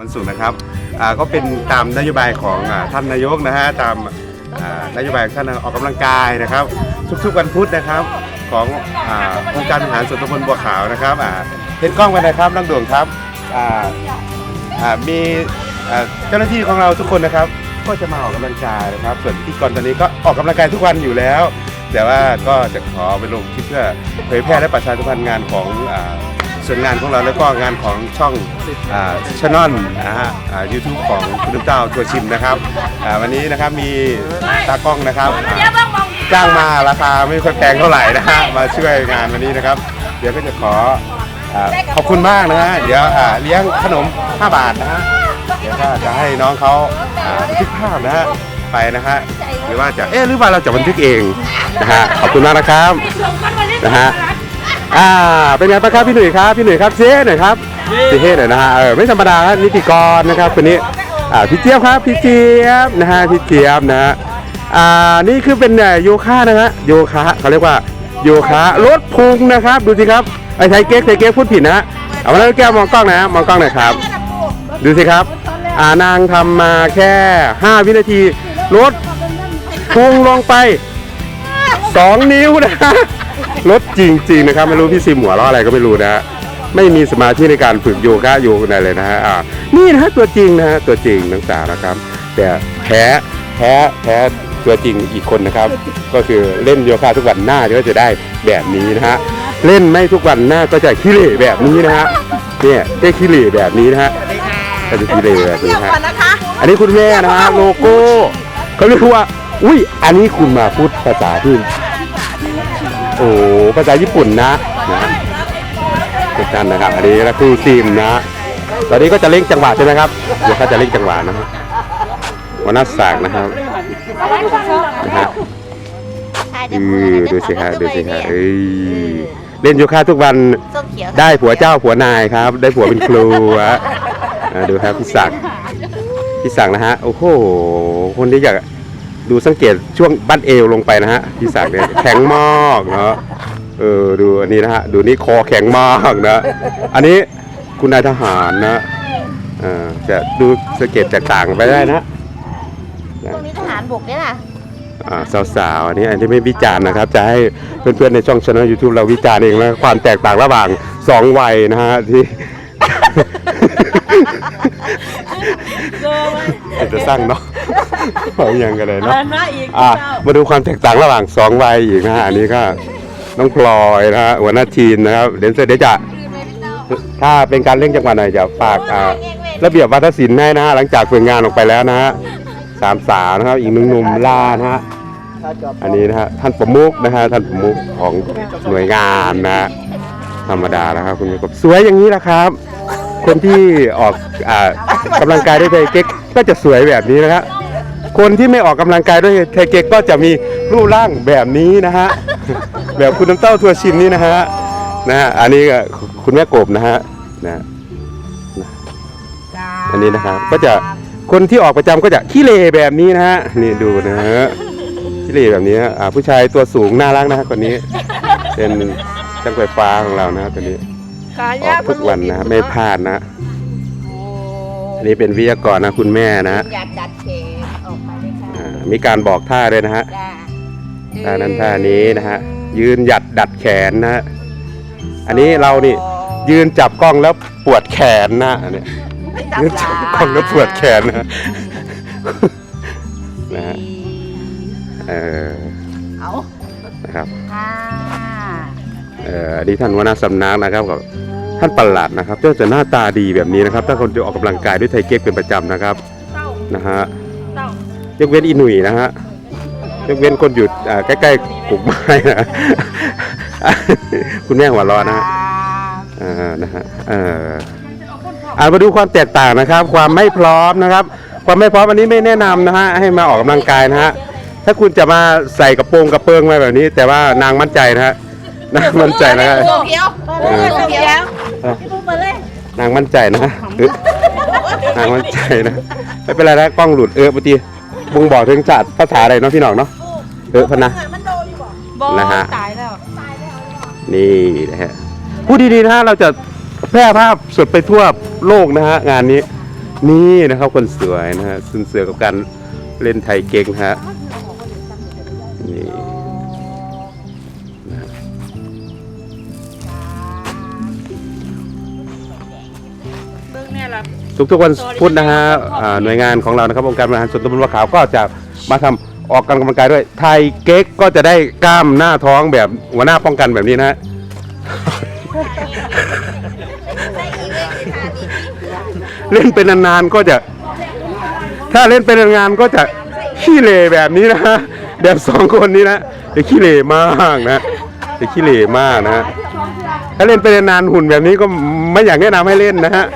วันศุกร์นะครับอ่าก็เป็นตามนโยบายของอ่าท่านนายกนะฮะตามอ่านโยบายของท่านออกกำลังกายนะครับ ทุกๆวันพุธนะครับของอ่าองค์การบริหารส่วนตำบลบัวขาวนะครับอ่าเห็นกล้องไปนะครับน้องดวงครับอ่าอ่ามีอ่าเจ้าหน้าที่ของเราทุกคนนะครับ ก็จะมาออกกำลังกายนะครับ ส่วนพิธีกรตอนนี้ก็ออกกำลังกายทุกวันอยู่แล้ว แต่ว่าก็จะขอไปลงคลิปเพื่อเผยแพร่และประชาสัมพันธ์งานของอ่า ส่วนงานของเราแล้วก็งานของช่องชานอนนะฮะยูทูบของคุณน้ำเจ้าทัวชิมนะครับวันนี้นะครับมีตากล้องนะครับจ้างมาราคาไม่ค่อยแพงเท่าไหร่นะฮะมาช่วยงานวันนี้นะครับ เดี๋ยวก็จะขออขอบคุณมากนะฮะเดี๋ยวเลี้ยงขนม 5 บาทนะฮะเดี๋ยวก็จะให้น้องเขาอ่าบันทึกภาพนะฮะไปนะฮะหรือว่าจะเอ๊ะหรือว่าเราจะบันทึกเองนะฮะขอบคุณมากนะครับนะฮะ อ่าเป็นไงบ้างครับพี่หนุ่ยครับพี่หนุ่ยครับเจ๊หน่อยครับเจ๊หน่อยนะฮะเออไม่ธรรมดาครับนิติกรนะครับคนนี้อ่าพี่เจี๊ยบครับพี่เจี๊ยบนะฮะพี่เจี๊ยบนะฮะอ่านี่คือเป็นเนี่ยโยคะนะฮะโยคะเขาเรียกว่าโยคะลดพุงนะครับดูสิครับไอ้ไทยเก๊กไทยเก๊กพูดผิดนะฮะเอามาแล้วแก้วมองกล้องนะฮะมองกล้องหน่อยครับ ดูสิครับอ่านางทำมาแค่ 5 วินาทีลดพุงลงไป 2 นิ้วนะ ลดจริง ๆ นะครับ ไม่รู้พี่ซิมหัวเราะอะไรก็ไม่รู้นะฮะไม่มีสมาธิในการฝึกโยคะโยคะอะไรเลยนะฮะอ่านี่นะฮะตัวจริงนะฮะตัวจริงนักศึกษานะครับ แต่แพ้แพ้แพ้ตัวจริงอีกคนนะครับ ก็คือเล่นโยคะทุกวันหน้าก็จะได้แบบนี้นะฮะเล่นไม่ทุกวันหน้าก็จะขี้เหร่แบบนี้นะฮะเนี่ยได้ขี้เหร่แบบนี้นะฮะก็จะขี้เหร่แบบนี้เที่ยวฮะ ก่อนนะคะอันนี้คุณแม่นะฮะโลโก้เขาเรียกว่า อุ้ยอันนี้คุณมาพูดภาษาที่ โอ้ภาษาญี่ปุ่นนะนะทุกท่านนะครับ อันนี้ก็คือซีมนะ ตอนนี้ก็จะเล่งจังหวะใช่ไหมครับ เดี๋ยวเขาจะเล่งจังหวะนะครับวันนัสสากนะครับนะฮะอือดูสิครับดูสิครับเอ้ยเล่นโยคะทุกวันได้ผัวเจ้าผัวนายครับ ได้ผัวเป็นครูฮะอ่าดูครับพี่ศักดิ์พี่ศักดิ์นะฮะโอ้โหคนที่อยาก ดูสังเกตช่วงบั้นเอวลงไปนะฮะพี่ศักดิ์เนี่ยแข็งมากเนาะเออดูอันนี้นะฮะดูนี่คอแข็งมากนะอันนี้คุณนายทหารนะเออจะดูสังเกตแตกต่างไปได้นะพวกนี้ทหารบกเนี่ยนะอ่าสาวๆอันนี้อันที่ไม่วิจารณ์นะครับ จะให้เพื่อนๆในช่องช anel YouTube เราวิจารณ์เองนะความแตกต่างระหว่างสองวัยนะฮะที่ จะสร้างเนาะเอาอย่างกันเลยเนาะมาอีกอะมาดูความแตกต่างระหว่างสองวัยอีกนะฮะอันนี้ก็น้องพลอยนะฮะหัวหน้าทีมนะครับเดนเซอร์เดี๋ยวจะถ้าเป็นการเล่นจังหวะไหนจะฝากอ่าระเบียบวัฒนศิลป์ให้นะฮะหลังจากฝึกงานออกไปแล้วนะฮะสามสาวนะครับอีกหนึ่งหนุ่มล่านะฮะอันนี้นะฮะท่านประมุขนะฮะท่านประมุขของหน่วยงานนะฮะธรรมดานะครับคุณผู้ชมสวยอย่างนี้นะครับ คนที่ออกอ่ากำลังกายด้วยไทเก๊กก็จะสวยแบบนี้นะครับคนที่ไม่ออกกำลังกายด้วยไทเก๊กก็จะมีรูปร่างแบบนี้นะฮะแบบคุณน้ำเต้าทัวร์ชิมนี่นะฮะนะฮะอันนี้ก็คุณแม่กบนะฮะนะอันนี้นะครับก็จะคนที่ออกประจำก็จะขี้เลแบบนี้นะฮะนี่ดูนะฮะขี้เลแบบนี้ฮะอ่าผู้ชายตัวสูงน่ารักนะฮะคนนี้ เป็นช่างไฟฟ้าของเรานะฮะคนนี้ ขาออกทุกวันนะไม่พลาดนะอันนี้เป็นวิทยากรนะคุณแม่นะอยากดัดเขนออกมาเลยค่ะอ่ามีการบอกท่าด้วยนะฮะจ้าท่านั้นท่านี้นะฮะยืนหยัดดัดแขนนะฮะอันนี้เรานี่ยืนจับกล้องแล้วปวดแขนนะอันนี้ยืนจับกล้องแล้วปวดแขนนะนะฮะเออเอานะครับค่ะเอ่ออันนี้ท่านหัวหน้าสำนักนะครับกับ ท่านประหลัดนะครับก็จะหน้าตาดีแบบนี้นะครับ ถ้าคนจะออกกำลังกายด้วยไทเก๊กเป็นประจำนะครับนะฮะยกเว้นอีหนุ่ยนะฮะยกเว้นคนหยุดอ่ใกล้ๆกลุ่มไม้นะคุณแม่หัวร้อนนะฮะอ่านะฮะเอ่ออ่ามาดูความแตกต่างนะครับ ความไม่พร้อมนะครับ ความไม่พร้อมอันนี้ไม่แนะนำนะฮะให้มาออกกำลังกายนะฮะถ้าคุณจะมาใส่กระโปรงกระเปิงมาแบบนี้ แต่ว่านางมั่นใจนะฮะ นางมั่นใจนะฮะส้มเขียวส้มเขียวนางมั่นใจนะฮะเออนางมั่นใจนะไม่เป็นไรนะกล้องหลุดเออปกติบุงบอกถึงศาสตร์ภาษาอะไรเนาะพี่น้องเนาะเออพะนะบอนะฮะตายแล้วนี่นะฮะพูดดีๆนะฮะเราจะแพร่ภาพสดไปทั่วโลกนะฮะงานนี้นี่นะครับคนสวยนะฮะสุนเสือกับการเล่นไทยเก่งฮะ ทุกๆวันพุธนะฮะอ่าหน่วยงานของเรานะครับองค์การบริหารส่วนตำบลบัวขาวก็จะมาทำออกกำลังกายด้วยไทยเก๊กก็จะได้กล้ามหน้าท้องแบบหัวหน้าป้องกันแบบนี้นะฮะ เล่นเป็นนานๆก็จะ ถ้าเล่นเป็นนานๆก็จะขี้เหร่แบบนี้นะฮะแบบสองคนนี้นะจะขี้เหร่มากนะจะขี้เหร่มากนะฮะถ้าเล่นเป็นนานๆหุ่นแบบนี้ก็ไม่อยากแนะนำให้เล่นนะฮะ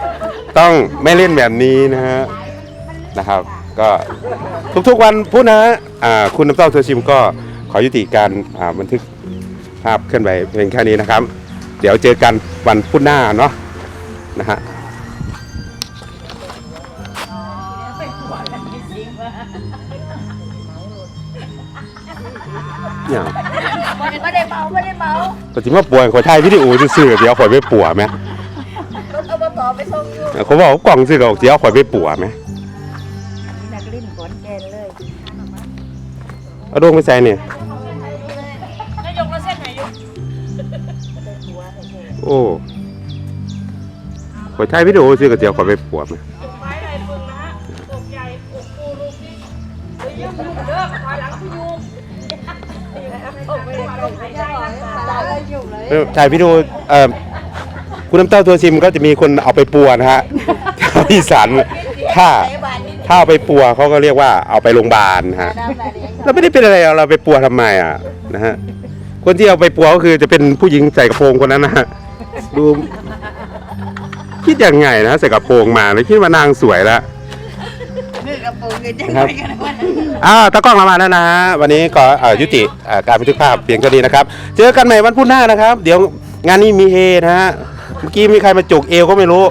ต้องไม่เล่นแบบนี้นะฮะนะครับ ก็ทุกๆวันพุธนะฮะอ่าคุณน้ำเต้าเธอชิมก็ขอยุติการอ่าบันทึกภาพเคลื่อนไหวเพียงแค่นี้นะครับ เดี๋ยวเจอกันวันพุธหน้าเนาะนะฮะอย่างไม่ได้เมาไม่ได้เมาปฏิมาป่วยขอถ่ายวิดีโอซื่อๆเดี๋ยวข่อยไปปัวไหมรถอบต ไปส่งอยู่เขาบอกว่ากล่องซื้อกับเดี๋ยวข่อยไปปัวไหมนักเล่นขอนแก่นเลยเอาดวงไปใส่เนี่ยนายกเราเส้นไหนอยู่โอ้ข่อยถ่ายวิดีโอซื้อกับเดี๋ยวข่อยไปปัวไหมไม้ลายปึงนะฮะอกใหญ่อกปูลูกนี่ไปยืมลูกเด้อถอยหลังพี่ยูไม่ได้ใกล้ใกล้สาระเลยอยู่เลยเออถ่ายวิดีโอเอ่อ คุณน้ำเต้าตัวซิมก็จะมีคนเอาไปปัวนะฮะ ชาวอีสานถ้าถ้าเอาไปปัวเขาก็เรียกว่าเอาไปโรงพยาบาลนะฮะเราไม่ได้เป็นอะไรเราไปปัวทำไมอะนะฮะคนที่เอาไปปัวก็คือจะเป็นผู้หญิงใส่กระโปรงคนนั้นนะฮะดูคิดยังไงนะใส่กระโปรงมาเลยคิดว่านางสวยแล้วนี่กระโปรงเงินจะนะครับไปกันวะอ้าวตากล้องเรามาแล้วนะฮะวันนี้ก็เอ่อยุติเอ่อการบันทึกภาพเพียงเท่านี้นะครับ เจอกันใหม่วันพุธหน้านะครับ เดี๋ยวงานนี้มีเฮนะฮะ เมื่อกี้มีใครมาจุกเอวก็ไม่รู้